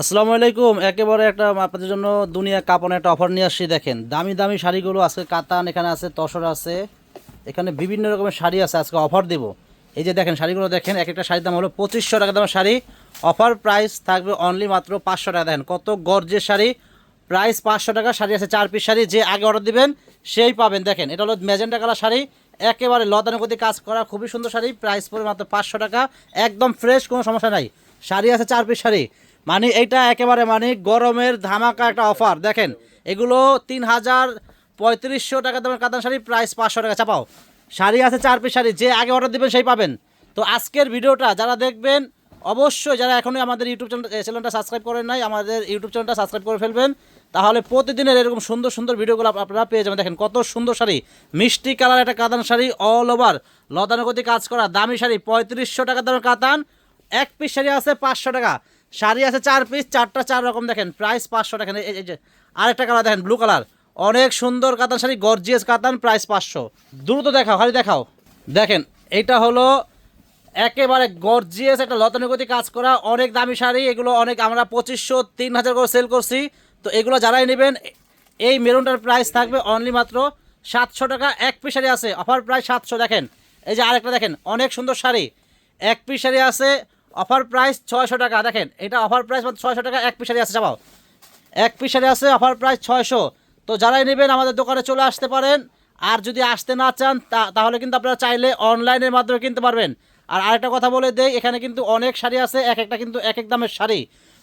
আসসালামু আলাইকুম। একেবারে একটা আপনাদের জন্য দুনিয়া কাপড় একটা অফার নিয়ে আসছি, দেখেন। দামি দামি শাড়িগুলো আজকে কাতান, এখানে আছে, তসর আছে। এখানে বিভিন্ন রকমের শাড়ি আছে, আজকে অফার দেব। এই যে দেখেন, শাড়িগুলো দেখেন এক একটা শাড়ির দাম হলো পঁচিশশো টাকা দামের শাড়ি। অফার প্রাইস থাকবে অনলি মাত্র পাঁচশো টাকা। দেখেন, কত গর্জের শাড়ি। প্রাইস পাঁচশো টাকা, শাড়ি আছে চার পিস শাড়ি। যে আগে অর্ডার দিবেন, সেই পাবেন। দেখেন, এটা হলো ম্যাজেন্টা কালার শাড়ি। একেবারে লতানের গতি কাজ করা খুবই সুন্দর শাড়ি। প্রাইস পড়ে মাত্র পাঁচশো টাকা। একদম ফ্রেশ কোনো সমস্যা নাই। শাড়ি আছে চার পিস শাড়ি। মানে এইটা একেবারে মানে গরমের ধামাকা একটা অফার দেখেন, এগুলো তিন হাজার পঁয়ত্রিশশো টাকা দামের কাতান শাড়ি প্রাইস পাঁচশো টাকা। চাপাও, শাড়ি আছে চার পিস শাড়ি, যে আগে অর্ডার দিবেন সেই পাবেন। তো আজকের ভিডিওটা যারা দেখবেন, অবশ্যই যারা এখনই আমাদের ইউটিউব চ্যানেল চ্যানেলটা সাবস্ক্রাইব করেন নাই, আমাদের ইউটিউব চ্যানেলটা সাবস্ক্রাইব করে ফেলবেন। তাহলে প্রতিদিনের এরকম সুন্দর সুন্দর ভিডিওগুলো আপনারা পেয়ে যাবেন। দেখেন, কত সুন্দর শাড়ি। মিষ্টি কালার একটা কাতান শাড়ি অল ওভার লতানুগতি কাজ করা দামি শাড়ি, পঁয়ত্রিশশো টাকা দামের কাতান। এক পিস শাড়ি আছে পাঁচশো টাকা। শাড়ি আছে চার পিস চারটা চার রকম দেখেন। প্রাইস পাঁচশো, দেখেন, এই যে আরেকটা কালার দেখেন ব্লু কালার অনেক সুন্দর কাতান শাড়ি গর্জিয়াস কাতান প্রাইস পাঁচশো। দ্রুত দেখাও খালি দেখাও। দেখেন এইটা হলো একেবারে গর্জিয়াস একটা লতানুগতি কাজ করা, অনেক দামি শাড়ি, এগুলো অনেক আমরা পঁচিশশো, তিন হাজার করে সেল করছি। তো এগুলো যারাই নেবেন, এই মেরুনটার প্রাইস থাকবে অনলি মাত্র সাতশো টাকা। এক পিস শাড়ি আছে অফার প্রাইস সাতশো, দেখেন। এই যে আরেকটা দেখেন, অনেক সুন্দর শাড়ি। এক পিস শাড়ি আছে অফার প্রাইস ছয়শো টাকা। দেখেন, এটা অফার প্রাইস মাত্র ছয়শো টাকা, এক পিস শাড়ি আছে চাপাও এক পিস শাড়ি আছে, অফার প্রাইস ছয়শো। তো যারাই নেবেন, আমাদের দোকানে চলে আসতে পারেন। আর যদি আসতে না চান তাহলে কিন্তু আপনারা চাইলে অনলাইনের মাধ্যমে কিনতে পারবেন। আর আরেকটা কথা বলে দেই, এখানে কিন্তু অনেক শাড়ি আছে, এক একটা কিন্তু এক এক দামের শাড়ি।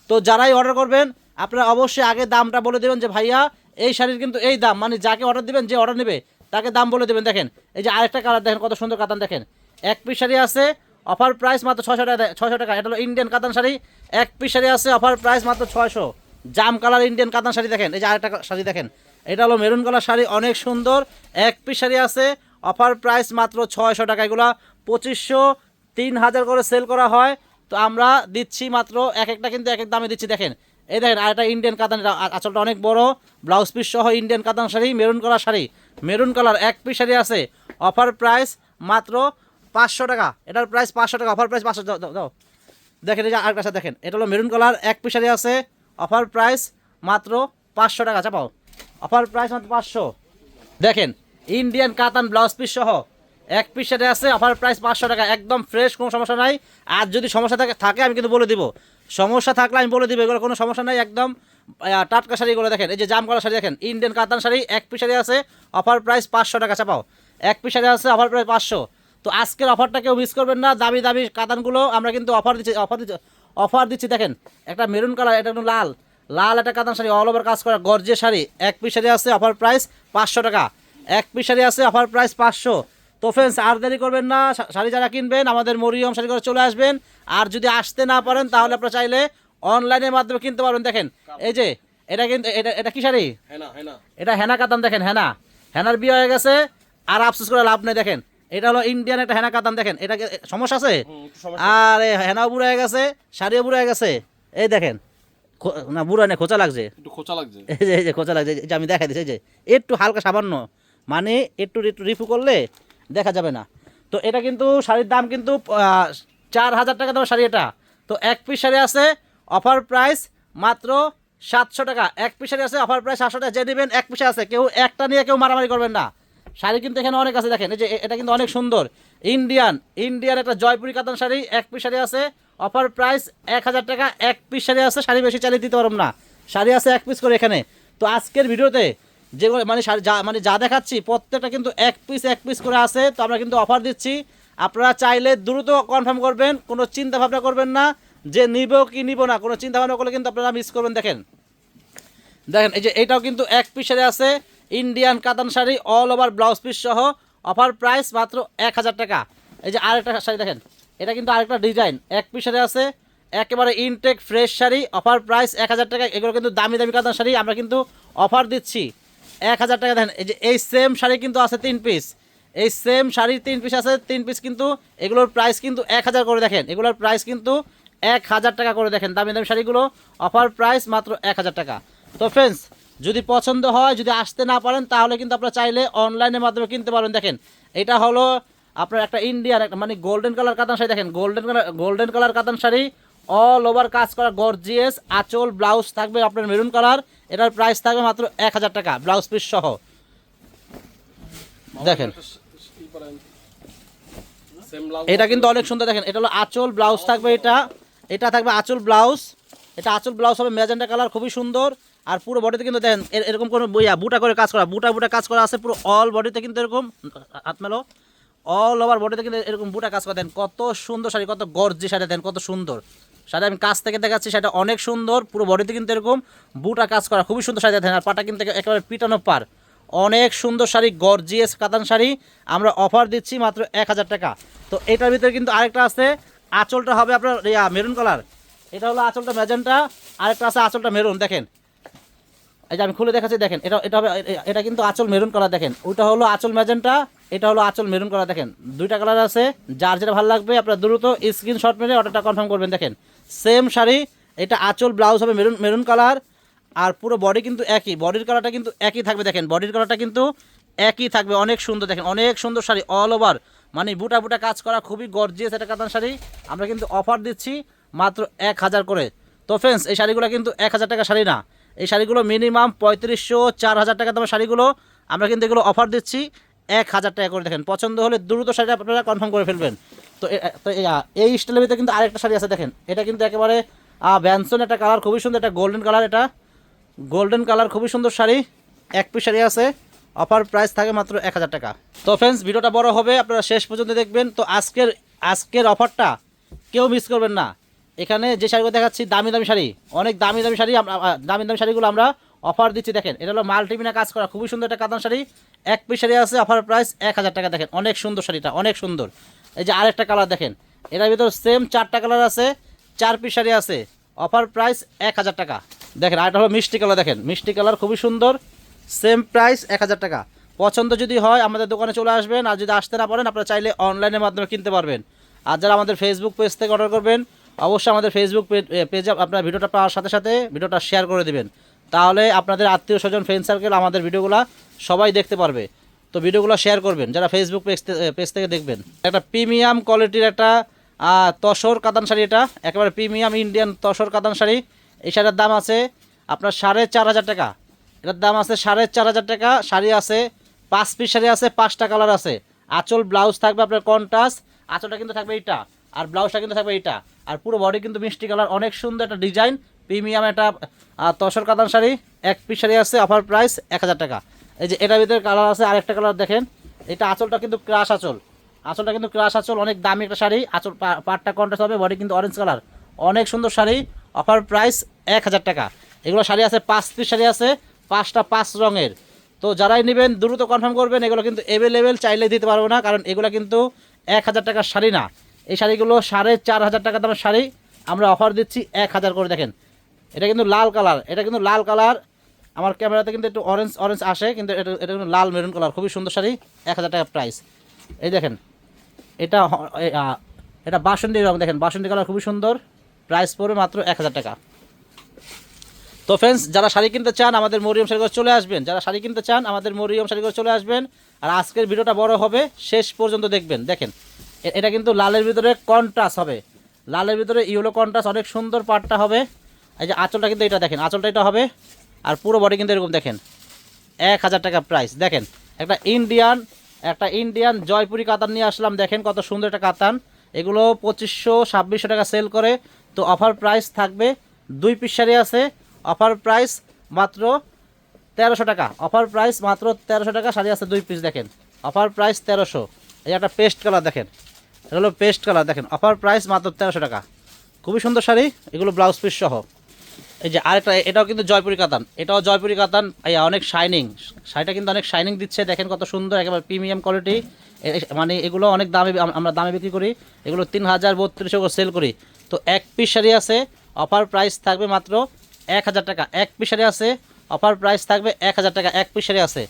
তো যারাই অর্ডার করবেন, আপনারা অবশ্যই আগে দামটা বলে দেবেন যে, ভাইয়া, এই শাড়ির কিন্তু এই দাম। মানে যাকে অর্ডার দেবেন, যে অর্ডার নেবে, তাকে দাম বলে দেবেন। দেখেন, এই যে আরেকটা কালার, দেখেন কত সুন্দর কাতান, দেখেন। এক পিস শাড়ি আছে অফার প্রাইস মাত্র ছশো টাকা ছশো টাকা। এটা হলো ইন্ডিয়ান কাতান শাড়ি। এক পিস শাড়ি আছে, অফার প্রাইস মাত্র ছয়শো। জাম কালার ইন্ডিয়ান কাতান শাড়ি দেখেন। এই যে আরেকটা শাড়ি দেখেন। এটা হলো মেরুন কালার শাড়ি, অনেক সুন্দর। এক পিস শাড়ি আছে, অফার প্রাইস মাত্র ছয়শো টাকা। এগুলো পঁচিশশো, তিন হাজার করে সেল করা হয়। তো আমরা দিচ্ছি মাত্র এক একটা কিন্তু এক এক দামে দিচ্ছি, দেখেন। এই দেখেন আর একটা ইন্ডিয়ান কাতান আঁচলটা অনেক বড়। ব্লাউজ পিস সহ ইন্ডিয়ান কাতান sari, maroon colour sari. Maroon colour এক পিস শাড়ি আছে, অফার প্রাইস মাত্র পাঁচশো টাকা। এটার প্রাইস পাঁচশো টাকা অফার প্রাইস পাঁচশো, দাও দেখেন, এই যে আরেকটা শাড়ি দেখেন। এটা হলো মেরুন কালার এক পিস শাড়ি আছে। অফার প্রাইস মাত্র পাঁচশো টাকা চাপাও অফার প্রাইস মাত্র পাঁচশো। দেখেন ইন্ডিয়ান কাতান ব্লাউজ পিস সহ এক পিস সেটে আছে অফার প্রাইস পাঁচশো টাকা। একদম ফ্রেশ কোনো সমস্যা নাই। আর যদি সমস্যা থাকে থাকে, আমি কিন্তু বলে দিব। সমস্যা থাকলে আমি বলে দিব, এগুলো কোনো সমস্যা নাই, একদম টাটকা শাড়িগুলো দেখেন। এই যে জাম করা শাড়ি দেখেন ইন্ডিয়ান কাতান শাড়ি, এক পিস শাড়ি আছে অফার প্রাইস পাঁচশো টাকা চাপাও এক পিস শাড়ি আছে অফার প্রাইস পাঁচশো। তো আজকের অফারটা কেউ মিস করবেন না। দামি দামি কাতানগুলো আমরা কিন্তু অফার দিচ্ছি অফার দিচ্ছি অফার দিচ্ছি। দেখেন একটা মেরুন কালার এটা কিন্তু লাল। লাল একটা কাতান শাড়ি অল ওভার কাজ করা গর্জে শাড়ি। এক পিস শাড়ি আছে অফার প্রাইস পাঁচশো টাকা। এক পিস শাড়ি আছে অফার প্রাইস পাঁচশো। তো ফ্রেন্ডস আর দেরি করবেন না। শাড়ি যারা কিনবেন আমাদের মরিয়ম শাড়ি করে চলে আসবেন। আর যদি আসতে না পারেন তাহলে আপনারা চাইলে অনলাইনের মাধ্যমে কিনতে পারবেন। দেখেন এই যে এটা কিন্তু এটা এটা কি শাড়ি? এটা হেনা কাতান দেখেন হেনা। হেনার বিয়ে হয়ে গেছে আর আফসোস করে লাভ নেই। দেখেন এটা হলো ইন্ডিয়ান একটা হেনা কাতান দেখেন এটাকে সমস্যা আছে? আরে হেনাও বুড়ো হয়ে গেছে শাড়িও বুড়ো হয়ে গেছে। এই দেখেন না বুড়ো না খোঁচা লাগছে। খোঁচা লাগছে। এই যে এই যে খোঁচা লাগছে যে আমি দেখাই দিচ্ছি এই যে একটু হালকা সামান্য। মানে একটু একটু রিফু করলে দেখা যাবে না। তো এটা কিন্তু শাড়ির দাম কিন্তু চার হাজার টাকা দাম শাড়ি এটা। তো এক পিস শাড়ি আছে অফার প্রাইস মাত্র সাতশো টাকা। এক পিস শাড়ি আছে অফার প্রাইস সাতশো টাকা। যে নেবেন এক পিসে আছে। কেউ একটা নিয়ে কেউ মারামারি করবেন না। শাড়ি কিন্তু এখানে অনেক আছে, দেখেন, এই যে এটা কিন্তু অনেক সুন্দর। ইন্ডিয়ান ইন্ডিয়ান একটা জয়পুরি কাতান শাড়ি, এক পিস শাড়ি আছে। অফার প্রাইস এক হাজার টাকা, এক পিস শাড়ি আছে, শাড়ি বেশি চালিয়ে দিতে পারব না। শাড়ি আছে এক পিস করে এখানে। তো আজকের ভিডিওতে যে মানে যা মানে যা দেখাচ্ছি, প্রত্যেকটা কিন্তু এক পিস এক পিস করে আছে। তো আমরা কিন্তু অফার দিচ্ছি। আপনারা চাইলে দ্রুত কনফার্ম করবেন, কোনো চিন্তা ভাবনা করবেন না। যে নিব কি নিব না, কোনো চিন্তা ভাবনা করলে কিন্তু আপনারা মিস করবেন, দেখেন। দেখেন, এই যে এটাও কিন্তু এক পিস শাড়ি আছে। ইন্ডিয়ান কাতান sari all over blouse piece সহ অফার প্রাইস মাত্র এক হাজার টাকা। এই যে আরেকটা শাড়ি দেখেন, এটা কিন্তু আরেকটা ডিজাইন এক পিস শাড়ি আছে, একেবারে intact fresh sari offer price এক হাজার টাকা। এগুলো কিন্তু দামি দামি কাতান শাড়ি, আমরা কিন্তু অফার দিচ্ছি। এক হাজার টাকা দেখেন, এই যে এই সেম শাড়ি কিন্তু আছে তিন পিস এই সেম শাড়ির তিন পিস আছে, তিন পিস কিন্তু এগুলোর প্রাইস কিন্তু এক হাজার করে দেখেন। এগুলোর প্রাইস কিন্তু এক হাজার টাকা করে দেখেন, দামি দামি শাড়িগুলো অফার প্রাইস মাত্র এক হাজার টাকা। তো ফ্রেন্ডস যদি পছন্দ হয় যদি আসতে না পারেন তাহলে কিন্তু আপনারা চাইলে অনলাইনের মাধ্যমে কিনতে পারেন। দেখেন এটা হলো আপনার একটা ইন্ডিয়ান একটা মানে গোল্ডেন কালার কাতান শাড়ি। দেখেন গোল্ডেন কালার গোল্ডেন কালার কাতান শাড়ি অল ওভার কাজ করা গর্জিয়াস আঁচল ব্লাউজ থাকবে আপনার মেরুন কালার এটার প্রাইস থাকবে মাত্র এক হাজার টাকা ব্লাউজ পিস সহ। দেখেন। এটা কিন্তু অনেক সুন্দর দেখেন এটা হলো আঁচল ব্লাউজ থাকবে এটা এটা থাকবে আঁচল ব্লাউজ এটা আঁচল ব্লাউজ হবে ম্যাজেন্টা কালার খুবই সুন্দর। আর পুরো বডিতে কিন্তু দেখেন, এর- এরকম কোনো বইয়া, বুটা করে কাজ করা, বুটা বুটা কাজ করা আছে, পুরো অল বডিতে কিন্তু এরকম, হাত মেলো অল ওভার বডিতে কিন্তু এরকম বুটা কাজ করে দেন কত সুন্দর শাড়ি, কত গর্জি শাড়ি দেন কত সুন্দর। শাড়ি আমি কাছ থেকে দেখাচ্ছি সেটা অনেক সুন্দর, পুরো বডিতে কিন্তু এরকম বুটা কাজ করা, খুবই সুন্দর শাড়ি দেন আর পাটা কিন্তু একেবারে পিটানো পার। অনেক সুন্দর শাড়ি গর্জিয়াস কাতান শাড়ি, আমরা অফার দিচ্ছি মাত্র এক হাজার টাকা। তো এটার ভিতরে কিন্তু আরেকটা আছে, আঁচলটা হবে আপনার, ইয়া মেরুন কালার এটা হলো আঁচলটা ম্যাজেন্টা আরেকটা আছে আঁচলটা মেরুন দেখেন। এই যে আমি খুলে দেখাচ্ছি, দেখেন, এটা এটা হবে এটা কিন্তু আঁচল মেরুন কালার দেখেন। ওইটা হলো আঁচল ম্যাজেন্টা এটা হলো আঁচল মেরুন কালার দেখেন। দুইটা কালার আছে, যার যেটা ভালো লাগবে, আপনার দ্রুত স্ক্রিনশট মেরে অর্ডারটা কনফার্ম করবেন, দেখেন। সেম শাড়ি, এটা আঁচল ব্লাউজ হবে মেরুন মেরুন কালার আর পুরো বডি কিন্তু একই। বডির কালারটা কিন্তু একই থাকবে, দেখেন। বডির কালারটা কিন্তু একই থাকবে, অনেক সুন্দর, দেখেন। অনেক সুন্দর শাড়ি অল ওভার মানে বুটা বুটা কাজ করা, খুবই গর্জিয়াস একটা কাতান শাড়ি। আমরা কিন্তু অফার দিচ্ছি মাত্র এক হাজার করে। তো ফ্রেন্ডস এই শাড়িগুলো কিন্তু এক হাজার টাকা শাড়ি না। এই শাড়িগুলো মিনিমাম পঁয়ত্রিশশো চার হাজার টাকা দামের শাড়িগুলো। আমরা কিন্তু এগুলো অফার দিচ্ছি এক হাজার টাকা করে। দেখেন, পছন্দ হলে দ্রুত শাড়িটা আপনারা কনফার্ম করে ফেলবেন। তো এই স্টাইলের ভিতরে কিন্তু আরেকটা শাড়ি আছে, দেখেন। এটা কিন্তু একেবারে ব্যানসন একটা কালার খুবই সুন্দর একটা গোল্ডেন কালার এটা। গোল্ডেন কালার খুবই সুন্দর শাড়ি। এক পিস শাড়ি আছে। অফার প্রাইস থাকে মাত্র এক হাজার টাকা। তো ফ্রেন্ডস ভিডিওটা বড় হবে, আপনারা শেষ পর্যন্ত দেখবেন। তো আজকের আজকের অফারটা কেউ মিস করবেন না। এখানে যে শাড়িগুলো দেখাচ্ছি, দামি দামি শাড়ি। অনেক দামি দামি শাড়ি দামি দামি শাড়িগুলো আমরা অফার দিচ্ছি, দেখেন। এটা হলো মাল্টিমিনা কাজ করা, খুবই সুন্দর একটা কাতান শাড়ি। এক পিস শাড়ি আছে অফার প্রাইস এক হাজার টাকা, দেখেন। অনেক সুন্দর শাড়িটা, অনেক সুন্দর। এই যে আরেকটা কালার দেখেন। এটার ভিতর সেম চারটা কালার আছে, চার পিস শাড়ি আছে অফার প্রাইস এক হাজার টাকা। দেখেন, আরেকটা হলো মিষ্টি কালার দেখেন। মিষ্টি কালার খুবই সুন্দর সেম প্রাইস এক হাজার টাকা। পছন্দ যদি হয়, আমাদের দোকানে চলে আসবেন। আর যদি আসতে না পারেন, আপনারা চাইলে অনলাইনের মাধ্যমে কিনতে পারবেন। আর যারা আমাদের ফেসবুক পেজ থেকে অর্ডার করবেন অবশ্যই আমাদের ফেসবুক পেজে আপনার ভিডিওটা পাওয়ার সাথে সাথে ভিডিওটা শেয়ার করে দেবেন। তাহলে আপনাদের আত্মীয় স্বজন ফ্রেন্ড সার্কেল আমাদের ভিডিওগুলো সবাই দেখতে পারবে। তো ভিডিওগুলো শেয়ার করবেন, যারা ফেসবুক পেজ পেজ থেকে দেখবেন। একটা প্রিমিয়াম কোয়ালিটির একটা তসর কাতান শাড়ি এটা, একেবারে প্রিমিয়াম ইন্ডিয়ান তসর কাতান শাড়ি। এই শাড়ির দাম আছে আপনার সাড়ে চার হাজার টাকা। এটার দাম আছে সাড়ে চার হাজার টাকা। শাড়ি আছে, পাঁচ পিস শাড়ি আছে, পাঁচটা কালার আছে। আঁচল ব্লাউজ থাকবে আপনার কন্টাস আঁচলটা কিন্তু থাকবে এইটা। আর ব্লাউজটা কিন্তু থাকবে এইটা। আর পুরো বডি কিন্তু মিষ্টি কালার অনেক সুন্দর একটা ডিজাইন প্রিমিয়াম একটা তসর কাতান শাড়ি, এক পিস শাড়ি আছে অফার প্রাইস এক হাজার টাকা। এই যে এটার ভিতরে কালার আছে, আরেকটা কালার দেখেন, এটা আঁচলটা কিন্তু ক্রাশ আঁচল। আঁচলটা কিন্তু ক্রাশ আঁচল, অনেক দামি একটা শাড়ি, আঁচল পাটটা কন্টাস হবে বডি কিন্তু অরেঞ্জ কালার অনেক সুন্দর শাড়ি অফার প্রাইস এক হাজার টাকা। এগুলো শাড়ি আছে, পাঁচ পিস শাড়ি আছে, পাঁচটা পাঁচ রঙের। তো যারাই নেবেন, দ্রুত কনফার্ম করবেন, এগুলো কিন্তু অ্যাভেলেবেল চাইলে দিতে পারব না, কারণ এগুলো কিন্তু এক হাজার টাকার শাড়ি না। এই শাড়িগুলো সাড়ে চার হাজার টাকা দামের শাড়ি। আমরা অফার দিচ্ছি এক হাজার করে, দেখেন। এটা কিন্তু লাল কালার, এটা কিন্তু লাল কালার। আমার ক্যামেরাতে কিন্তু একটু অরেঞ্জ অরেঞ্জ আসে, কিন্তু এটা এটা কিন্তু লাল মেরুন কালার খুবই সুন্দর শাড়ি, এক হাজার টাকা প্রাইস এই দেখেন, এটা এটা বাসন্তী রং, দেখেন, বাসন্তী কালার খুবই সুন্দর। প্রাইস পড়বে মাত্র এক হাজার টাকা। তো ফ্রেন্ডস যারা শাড়ি কিনতে চান, আমাদের মরিয়ম শাড়িঘর চলে আসবেন। যারা শাড়ি কিনতে চান, আমাদের মরিয়ম শাড়িঘর চলে আসবেন। আর আজকের ভিডিওটা বড় হবে, শেষ পর্যন্ত দেখবেন। দেখেন এটা কিন্তু লালের ভিতরে কন্ট্রাস্ট হবে। লালের ভিতরে ইয়েলো কন্ট্রাস্ট অনেক সুন্দর পাটটা হবে। এই যে আঁচলটা কিন্তু এটা দেখেন, আঁচলটা এটা হবে আর পুরো বডি কিন্তু এরকম দেখেন। এক হাজার টাকা প্রাইস দেখেন, একটা ইন্ডিয়ান একটা ইন্ডিয়ান জয়পুরি কাতান নিয়ে আসলাম, দেখেন কত সুন্দর একটা কাতান। এগুলো পঁচিশশো, ছাব্বিশশো টাকা সেল করে। তো অফার প্রাইস থাকবে দুই পিস শাড়ি আছে অফার প্রাইস মাত্র তেরোশো টাকা। অফার প্রাইস মাত্র তেরোশো টাকা, শাড়ি আছে দুই পিস দেখেন। অফার প্রাইস তেরোশো। এই একটা পেস্ট কালার দেখেন। এটা হলো পেস্ট কালার দেখেন অফার প্রাইস মাত্র তেরোশো টাকা। খুবই সুন্দর শাড়ি, এগুলো ব্লাউজ পিস সহ। এই যে আরেকটা, এটাও কিন্তু জয়পুরি কাতান, এটাও জয়পুরি কাতান, এই অনেক শাইনিং শাড়িটা কিন্তু অনেক শাইনিং দিচ্ছে, দেখেন কত সুন্দর, একেবারে প্রিমিয়াম কোয়ালিটি মানে এগুলো অনেক দামে আমরা দামে বিক্রি করি, এগুলো তিন হাজার বত্রিশশো করে সেল করি। তো এক পিস শাড়ি আছে অফার প্রাইস থাকবে মাত্র এক হাজার টাকা। এক পিস শাড়ি আছে অফার প্রাইস থাকবে এক হাজার টাকা, এক পিস শাড়ি আছে।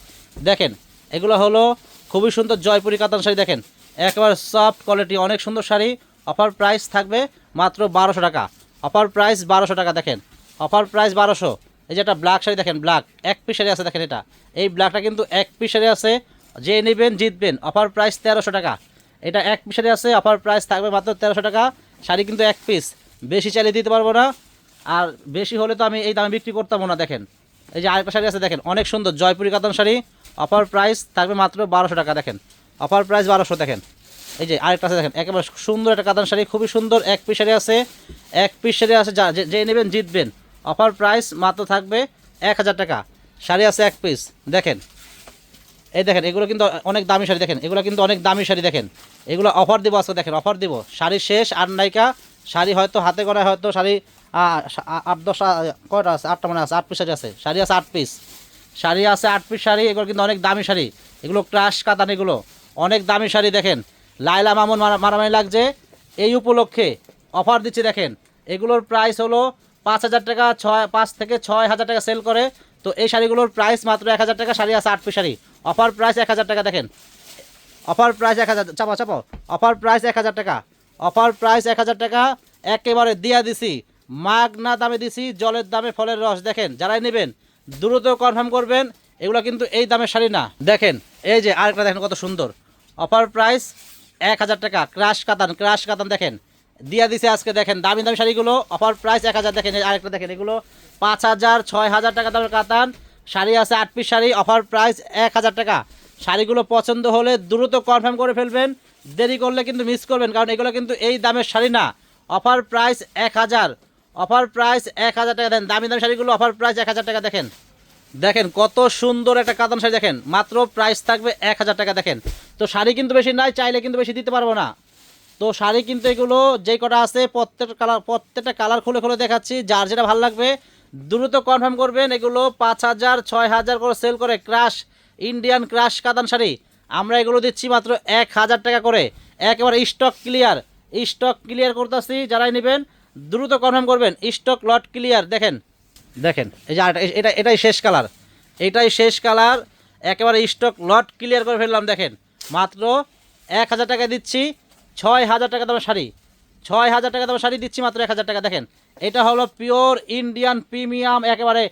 দেখেন, এগুলো হলো খুবই সুন্দর জয়পুরি কাতান শাড়ি, দেখেন। একেবারে সফট কোয়ালিটি অনেক সুন্দর শাড়ি। অফার প্রাইস থাকবে মাত্র বারোশো টাকা। অফার প্রাইস বারোশো টাকা, দেখেন। অফার প্রাইস বারোশো। এই যে একটা ব্ল্যাক শাড়ি, দেখেন ব্ল্যাক এক পিস শাড়ি আছে, দেখেন এটা। এই ব্ল্যাকটা কিন্তু এক পিস শাড়ি আছে। যে নেবেন, জিতবেন। অফার প্রাইস তেরোশো টাকা। এটা এক পিস শাড়ি আছে অফার প্রাইস থাকবে মাত্র তেরোশো টাকা। শাড়ি কিন্তু এক পিস বেশি চাইলে দিতে পারব না। আর বেশি হলে তো আমি এই দামে বিক্রি করতাম না, দেখেন। এই যে আরেকটা শাড়ি আছে, দেখেন, অনেক সুন্দর। জয়পুরি কাতান শাড়ি। অফার প্রাইস থাকবে মাত্র বারোশো টাকা, দেখেন। অফার প্রাইস বারোশো দেখেন। এই যে আরেকটা আছে দেখেন, একেবারে সুন্দর একটা কাতান শাড়ি, খুবই সুন্দর এক পিস শাড়ি আছে, এক পিস শাড়ি আছে যা যে- নেবেন জিতবেন। অফার প্রাইস মাত্র থাকবে এক হাজার টাকা। শাড়ি আছে এক পিস দেখেন। এই দেখেন, এগুলো কিন্তু অনেক দামি শাড়ি, দেখেন। এগুলো কিন্তু অনেক দামি শাড়ি, দেখেন। এগুলো অফার দিব আজকে, দেখেন অফার দিব। শাড়ি শেষ, আর নায়িকা, শাড়ি হয়তো হাতে করা, হয়তো শাড়ি আট দশ কয়টা আছে? আটটা মানে আছে, আট পিস শাড়ি আছে। শাড়ি আছে আট পিস শাড়ি আছে আট পিস শাড়ি, এগুলো কিন্তু অনেক দামি শাড়ি। এগুলো ক্রাশ কাতান এগুলো। অনেক দামি শাড়ি দেখেন। লাইলা মামুন মারামারি লাগছে। এই উপলক্ষে অফার দিচ্ছি দেখেন। এগুলোর প্রাইস হলো পাঁচ হাজার টাকা, ছয় পাঁচ থেকে ছয় হাজার টাকা সেল করে। তো এই শাড়িগুলোর প্রাইস মাত্র এক হাজার টাকা শাড়ি আছে আট পিস শাড়ি। অফার প্রাইস এক হাজার টাকা দেখেন। অফার প্রাইস এক হাজার চাপাও চাপাও অফার প্রাইস এক হাজার টাকা। অফার প্রাইস এক হাজার টাকা। একেবারে দিয়া দিছি। মাগ না দামে দিছি, জলের দামে ফলের রস। দেখেন, যারাই নেবেন, দ্রুত কনফার্ম করবেন, এগুলো কিন্তু এই দামের শাড়ি না। দেখেন, এই যে আরেকটা দেখেন কত সুন্দর। অফার প্রাইস এক হাজার টাকা। ক্রাশ কাতান ক্রাশ কাতান দেখেন। দিয়া দিছে আজকে দেখেন দামি দামি শাড়িগুলো। অফার প্রাইস এক হাজার দেখেন আরেকটা দেখেন, এগুলো পাঁচ হাজার, ছয় হাজার টাকা দামের কাতান। শাড়ি আছে আট পিস শাড়ি, অফার প্রাইস এক হাজার টাকা। শাড়িগুলো পছন্দ হলে দ্রুত কনফার্ম করে ফেলবেন। দেরি করলে কিন্তু মিস করবেন, কারণ এগুলো কিন্তু এই দামের শাড়ি না। অফার প্রাইস এক হাজার। অফার প্রাইস এক হাজার টাকা দেন। দামি দামি শাড়িগুলো অফার প্রাইস এক হাজার টাকা দেখেন। দেখেন কত সুন্দর একটা কাতান শাড়ি দেখেন। মাত্র প্রাইস থাকবে এক হাজার টাকা দেখেন। তো শাড়ি কিন্তু বেশি নাই, চাইলে কিন্তু বেশি দিতে পারব না। তো শাড়ি কিন্তু এগুলো যে কটা আছে প্রত্যেকটা কালার প্রত্যেকটা কালার খুলে খুলে দেখাচ্ছি, যার যেটা ভালো লাগবে, দ্রুত কনফার্ম করবেন, এগুলো পাঁচ হাজার, ছয় হাজার করে সেল করে ক্রাশ ইন্ডিয়ান ক্রাশ কাতান শাড়ি। আমরা এগুলো দিচ্ছি মাত্র এক হাজার টাকা করে। একেবারে স্টক ক্লিয়ার স্টক ক্লিয়ার করতেছি, যারাই নেবেন, দ্রুত কনফার্ম করবেন স্টক লট ক্লিয়ার দেখেন দেখেন, এই যে এটা, এটাই শেষ কালার এটাই শেষ কালার একেবারে স্টক লট ক্লিয়ার করে ফেললাম, দেখেন। মাত্র এক হাজার টাকা দিচ্ছি, ছয় হাজার টাকা দামের শাড়ি। ছয় হাজার টাকা দামের শাড়ি দিচ্ছি মাত্র এক হাজার টাকা, দেখেন। এটা হলো পিওর ইন্ডিয়ান প্রিমিয়াম, একেবারে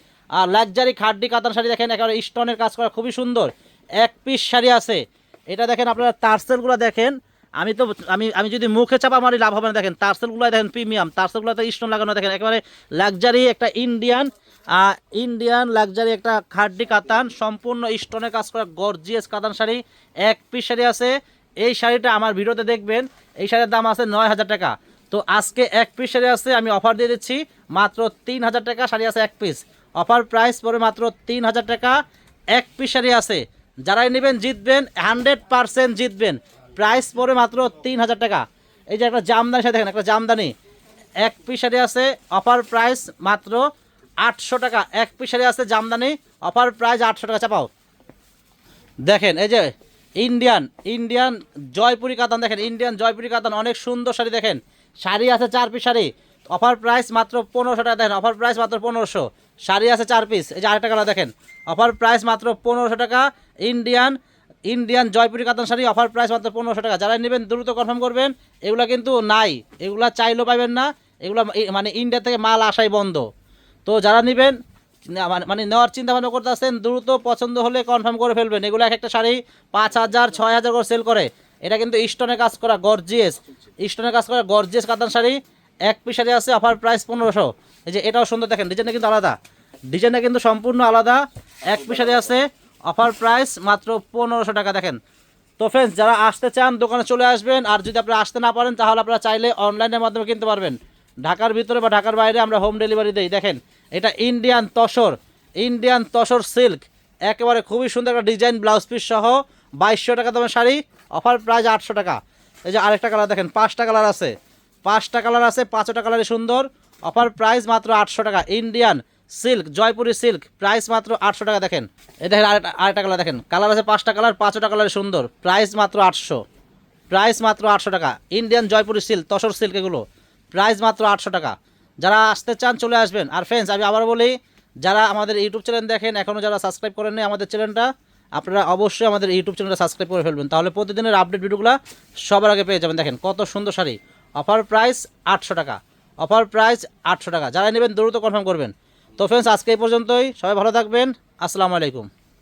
লাক্সারি খাড্ডি কাতান শাড়ি, দেখেন, একেবারে স্টোনের কাজ করা, খুবই সুন্দর। এক পিস শাড়ি আছে। এটা দেখেন, আপনারা তার্সেলগুলো দেখেন। আমি তো, আমি আমি যদি মুখে চাপা মারি, লাভ হবে না। দেখেন তার্সেলগুলো দেখেন প্রিমিয়াম তার্সেলগুলোতে স্টোন লাগানো, দেখেন, একেবারে লাক্সারি একটা ইন্ডিয়ান ইন্ডিয়ান লাক্সারি একটা খাড্ডি কাতান, সম্পূর্ণ স্টোনের কাজ করা গর্জিয়াস কাতান শাড়ি। এক পিস শাড়ি আছে। এই শাড়িটা আমার ভিডিওতে দেখবেন। এই শাড়ির দাম আছে নয় হাজার টাকা। তো আজকে এক পিস শাড়ি আছে, আমি অফার দিয়ে দিচ্ছি। মাত্র তিন হাজার টাকা শাড়ি আছে এক পিস অফার প্রাইস পড়ে মাত্র তিন হাজার টাকা। এক পিস শাড়ি আছে। যারাই নেবেন জিতবেন হান্ড্রেড পারসেন্ট জিতবেন। প্রাইস পড়ে মাত্র তিন হাজার টাকা। এই যে একটা জামদানি শাড়ি দেখেন, একটা জামদানি। এক পিস শাড়ি আছে অফার প্রাইস মাত্র আটশো টাকা। এক পিস শাড়ি আছে জামদানি। অফার প্রাইস আটশো টাকা, চাপাও। দেখেন, এই যে ইন্ডিয়ান ইন্ডিয়ান জয়পুরি কাতান দেখেন ইন্ডিয়ান জয়পুরি কাতান, অনেক সুন্দর শাড়ি দেখেন। শাড়ি আছে চার পিস শাড়ি অফার প্রাইস মাত্র পনেরোশো টাকা, দেখেন অফার প্রাইস মাত্র পনেরোশো। শাড়ি আছে চার পিস এই যে আরেকটা কালার দেখেন। অফার প্রাইস মাত্র পনেরোশো টাকা ইন্ডিয়ান ইন্ডিয়ান জয়পুরি কাতান শাড়ি অফার প্রাইস মাত্র পনেরোশো টাকা। যারা নেবেন, দ্রুত কনফার্ম করবেন, এগুলা কিন্তু নাই। এগুলা চাইলেও পাবেন না। এগুলো মানে ইন্ডিয়া থেকে মাল আসাই বন্ধ। তো যারা নেবেন, মানে- মানে নেওয়ার চিন্তা ভাবনা করতে আসছেন, দ্রুত পছন্দ হলে কনফার্ম করে ফেলবেন। এগুলো এক একটা শাড়ি পাঁচ হাজার, ছয় হাজার করে সেল করে। এটা কিন্তু স্টোনের কাজ করা গর্জিয়াস স্টোনের কাজ করা গর্জিয়াস কাতান শাড়ি। এক পিস শাড়ি আছে অফার প্রাইস পনেরোশো। এই যে এটাও সুন্দর দেখেন ডিজাইনটা কিন্তু আলাদা। ডিজাইনটা কিন্তু সম্পূর্ণ আলাদা। এক পিস শাড়ি আছে অফার প্রাইস মাত্র পনেরোশো টাকা দেখেন। তো ফ্রেন্ডস যারা আসতে চান, দোকানে চলে আসবেন। আর যদি আপনারা আসতে না পারেন, তাহলে আপনারা চাইলে অনলাইনের মাধ্যমে কিনতে পারবেন। ঢাকার ভিতরে বা ঢাকার বাইরে আমরা হোম ডেলিভারি দিই। দেখেন, এটা Indian tussar. Indian tussar silk একেবারে খুবই সুন্দর একটা ডিজাইন ব্লাউজ পিস সহ বাইশশো টাকা দামের শাড়ি অফার প্রাইস আটশো টাকা। এই যে আরেকটা কালার দেখেন, পাঁচটা কালার আছে। পাঁচটা কালার আছে, পাঁচটা কালারই সুন্দর। অফার প্রাইস মাত্র আটশো টাকা। Indian silk Jaipuri silk price মাত্র আটশো টাকা। দেখেন, এই দেখেন আরেকটা আরেকটা কালার দেখেন। কালার আছে পাঁচটা কালার পাঁচটা কালারে সুন্দর। প্রাইস মাত্র আটশো। প্রাইস মাত্র আটশো টাকা। Indian Jaipuri silk tussar silk এগুলো। প্রাইস মাত্র আটশো টাকা। যারা আসতে চান চলে আসবেন। আর ফ্রেন্ডস আমি আবার বলি, যারা আমাদের ইউটিউব চ্যানেল দেখেন এখনও যারা সাবস্ক্রাইব করেননি আমাদের চ্যানেলটা আপনারা অবশ্যই আমাদের ইউটিউব চ্যানেলটা সাবস্ক্রাইব করে ফেলবেন। তাহলে প্রতিদিনের আপডেট ভিডিওগুলো সবার আগে পেয়ে যাবেন। দেখেন, কত সুন্দর শাড়ি। অফার প্রাইস আটশো টাকা। অফার প্রাইস আটশো টাকা। যারা নেবেন, দ্রুত কনফার্ম করবেন। তো ফ্রেন্ডস আজকে এই পর্যন্তই। সবাই ভালো থাকবেন। আসসালামু আলাইকুম।